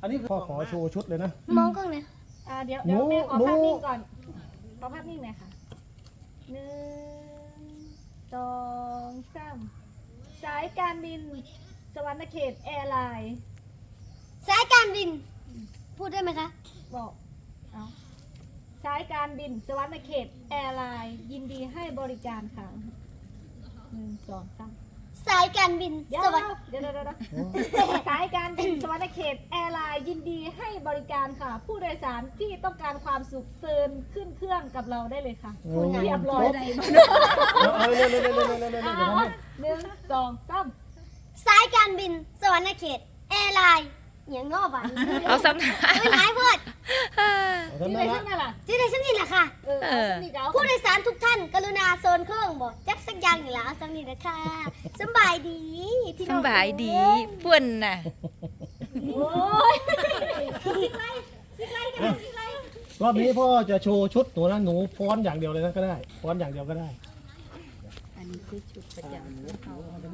อันนี้คือพ่อขอโชว์ชุดเลยนะ มองกล้องเลยอ่าเดี๋ยวหนูเดี๋ยวแม่ขอหนู ภาพนิ่งก่อน ขอภาพนิ่งหน่อยค่ะหนึ่งสองสามสายการบิน สวรรณเขตแอร์ไลน์สายการบิน พูดได้ไหมคะ บอกเอาสายการบิน สวรรณเขตแอร์ไลน์ยินดีให้บริการค่ะหนึ่งสองสามสายการบินเดี๋ยวสวัสดีเดี๋ยวเดี๋ยวเดี๋ยวเดี๋ยวสายการบินสวรรณเขตแอร์ไลน์ ยินดีให้บริการค่ะ ผู้โดยสารที่ต้องการความสุขเซินขึ้นเครื่องกับเราได้เลยค่ะโอ้เรียบร้อยเอาเอาเร็วเร็วเร็วเร็วเร็วเร็วเร็วเดี๋ยวทำให้หนึ่งสองสามสายการบินสวรรณเขตแอร์ไลน์อย่างงอบอะเอาซ้ำหน้าไม่หายเพิดเอาที่ทำไหนได้ละขึ้นมาล่ะที่ไหนสักนิดแหละค่ะเออเอาสักนิดเอาผู้โดยสารทุกท่าน กรุณาโซนเครื่องบอกจักสักอย่างอยู่แล้วสักนิดนะคะสำบายดีพี่น้สองบายดีป่วนน่ะโอ้ย รอบนี้พ่อจะโชว์ชุดหนูนะหนูฟ้อนอย่างเดียวเลยนะก็ได้ฟ้อนอย่างเดียวก็ได้ อันนี้คือชุดประจำของเขาหนู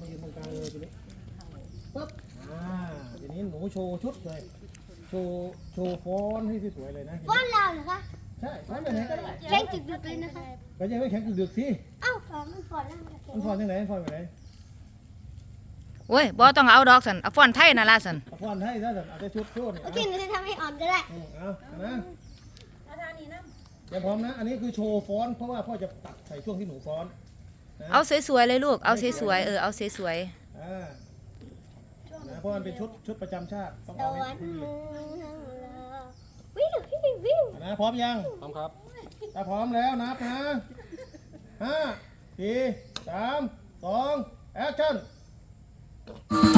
มายืนตรงกลางเลยทีนี้ปึ๊บอ่าทีนี้หนูโชว์ชุดเลย โชว์โชว์ฟ้อนให้สวยๆเลยนะ ฟ้อนเราเหรอคะใช่ฟ้อนแบบไหนก็ได้แข่งจุดดึกเลยนะคะก็ยังไม่แข็งดึกๆสิเอ้าฟ้อนมันฟ้อนแล้วมันก็มันฟ้อนยังไงฟ้อนแบบไหน โอ้ยบ่ต้องเอาดอกสันเอาฟอนต์ไทยน่ะล่ะสันเอาฟ้อนให้ซะแต่อาจจะชุดชุดเนี่ยโอเคหนูจะทำให้อ่อนก็ได้ อืมเอาเอานะเดี๋ยวพร้อมนะ อันนี้คือโชว์ฟ้อน เพราะว่าพ่อจะตัดใส่ช่วงที่หนูฟ้อนนะเอาสวยๆเลยลูก เอาสวยๆเออเอาสวยอ่านะเพราะมันเป็นชุดชุดประจำชาติต้องสเอาวรให้รค์ดีเมืองเราวิววิววิวนะพร้อมยัง พร้อมครับ ถ้าพร้อมแล้วนับนะห้าสี่สามสองแอคชั่น と。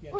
Yeah,